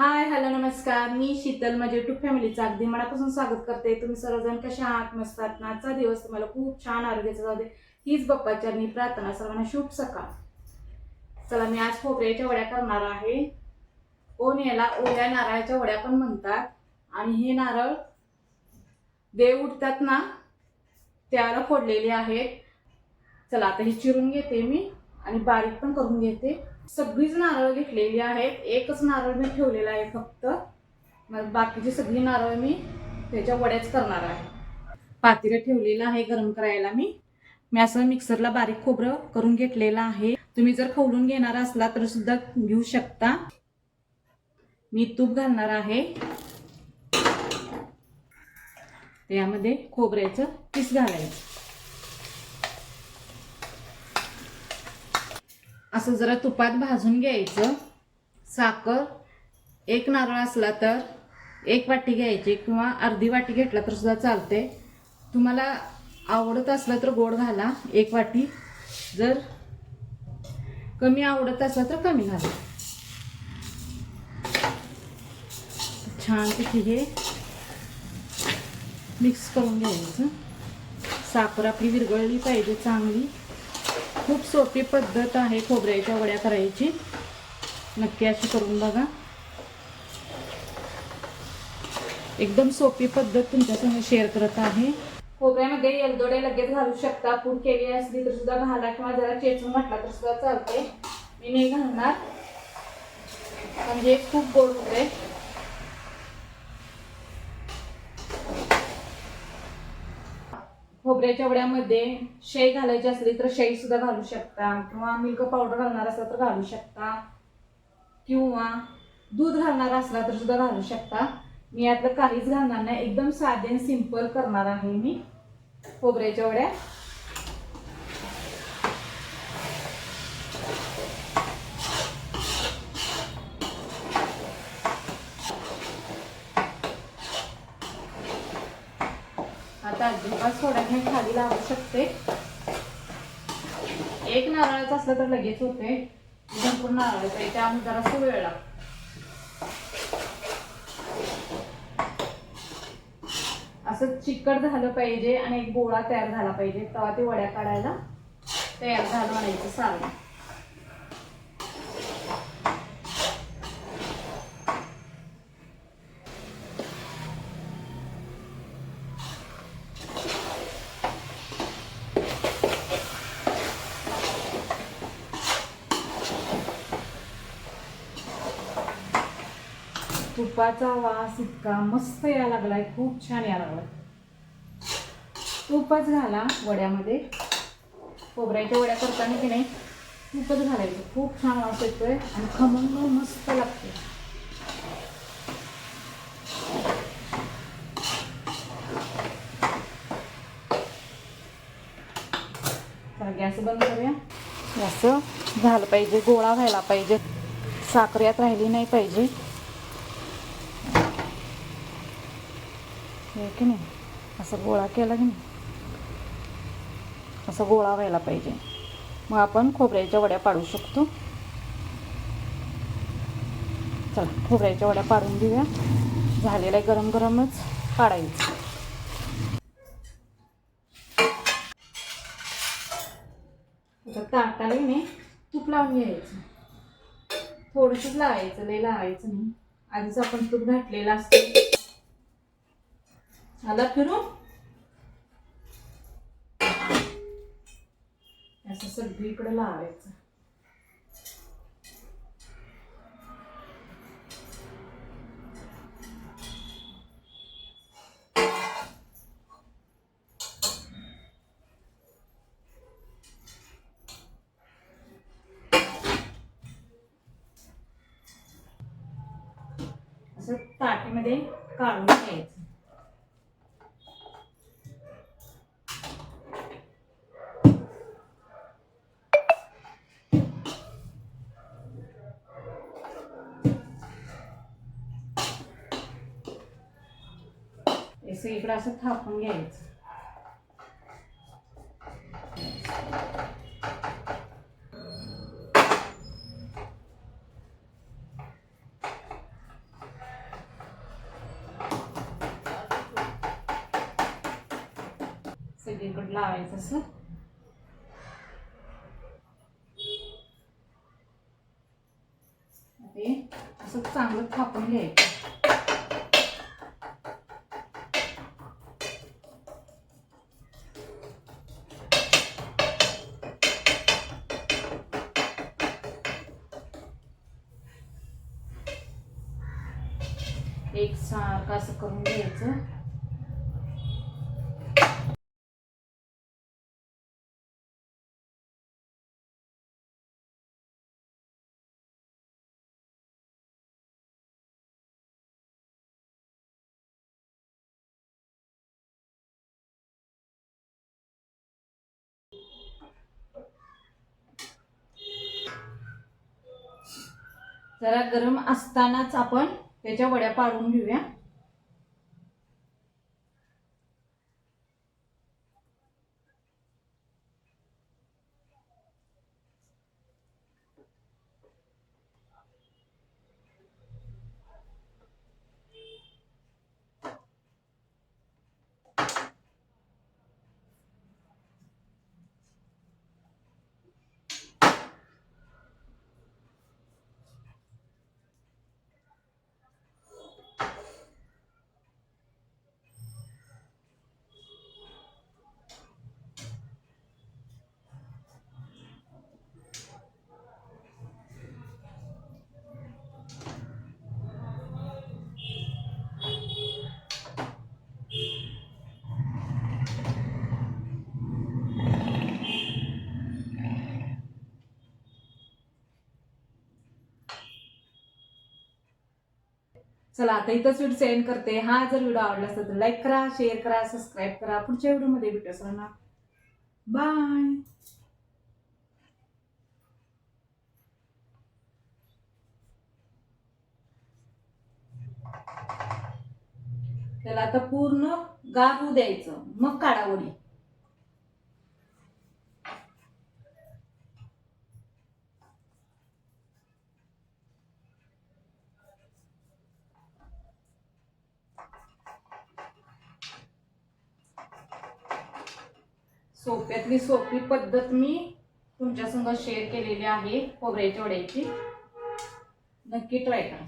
Hi hello नमस्कार. मी शीतल माझ्या YouTube फॅमिलीचं अगदी मनापासून स्वागत करते. तुम्ही सर्वजण कशा आहात? मस्त आहात आजचा दिवस तुम्हाला खूप छान आरोग्याचा जाऊ दे. हीच बाप्पाचरणी प्रार्थना. सर्वांना शुभ सकाळ. चला मी आज खोबऱ्याच्या वड्या करणार आहे. कोण याला ओल्या नारळाच्या वड्या पण म्हणतात. आणि हे नारळ देव उठतात ना त्याला फोडलेले आहेत. चला आता हे चिरून घेते मी आणि बारीक पण करून घेते. सगळीच नारळ घेतलेली आहेत. एकच नारळ मी ठेवलेला आहे फक्त. मग बाकीची सगळी नारळ मी त्याच्या वड्याच करणार आहे. पातेलं ठेवलेलं आहे गरम करायला मी. मी असं मिक्सरला बारीक खोबरं करून घेतलेलं आहे. तुम्ही जर खवलून घेणार असला तर सुद्धा घेऊ शकता. मी तूप घालणार आहे. त्यामध्ये खोबऱ्याचं पीस घालायचं. असं जरा तुपात भाजून घ्यायचं. साखर एक नारळ असला तर एक वाटी घ्यायची किंवा अर्धी वाटी घेतला तर सुद्धा चालते तुम्हाला आवडत असलं तर गोड घाला एक वाटी. जर कमी आवडत असला तर कमी घाला. छान पैकी हे मिक्स करून घ्यायचं. साखर आपली विरघळली पाहिजे चांगली. खूप सोपी पद्धत आहे खोबऱ्याच्या वड्या करायची. नक्की अशी करून बघा. एकदम सोपी पद्धत तुमच्यासमोर शेअर करत आहे. खोबऱ्यामध्ये येलदोडे लगेच घालू शकता. पूड केली असली तर सुद्धा घाला किंवा जरा चेचून घातला तर सुद्धा चालते मी नाही घालणार. म्हणजे खूप गोड होते खोबऱ्याच्या वड्यामध्ये शेई घालायची असली तर शेई सुद्धा घालू शकता. किंवा मिल्क पावडर घालणार असला तर घालू शकता. किंवा दूध घालणार असला तर सुद्धा घालू शकता. मी यातलं काहीच घालणार नाही. एकदम साधे आणि सिंपल करणार आहे मी खोबऱ्याच्या वड्या आता अजिबात सोडा मी खाली लावू शकते. एक नारळाचं असलं तर लगेच होते. भरपूर नारळाचं आहे त्यामुळे जरासा वेळ लागतो. असं चिकट झालं पाहिजे आणि एक गोळा तयार झाला पाहिजे तेव्हा ते वड्या काढायला तयार झालं म्हणायचं सारण तुपाचा वास इतका मस्त यायला लागलाय खूप छान यायला लागलाय. तूपच घाला वड्यामध्ये. खोबऱ्याच्या वड्या करताना की नाही तूपच घालायचं. खूप छान वास येतोय आणि खमंग मस्त लागते तर गॅस बंद करूया. असं झालं पाहिजे गोळा व्हायला पाहिजे. साखर यात राहिली नाही पाहिजे. हे की नाही? असं गोळा केला की नाही? असं गोळा व्हायला पाहिजे. मग आपण खोबऱ्याच्या वड्या पाडू शकतो. चला खोबऱ्याच्या वड्या पाडून घेऊया. झालेलं आहे गरम गरमच पाडायचं. ताटाला नाही तूप लावून घ्यायचं. थोडंसंच लावायचं लय लावायचं नाही. आधीच आपण तूप घातलेलं असतं. आला फिरून असं सगळीकडे लावायचं. असं ताटीमध्ये काढून घ्यायचं. सगळीकडे असं थापून घ्यायचं सगळीकडे लावायचं असं असं चांगलं थापून घ्यायचं एक सारखं असं करून घ्यायचं. जरा गरम असतानाच आपण त्याच्या वड्या पाडून घेऊया. चला आता इथंच व्हिडिओ सेंड करते. हा जर व्हिडिओ आवडला असेल तर लाईक करा शेअर करा सबस्क्राईब करा. पुढच्या व्हिडिओमध्ये भेटू सरांना. बाय त्याला आता पूर्ण गाबू द्यायचं. मग काढा वडी. सोप्यातली सोपी पद्धत मी तुमच्यासंग शेअर केलेली आहे खोबऱ्याच्या वड्याची. नक्की ट्राय करा.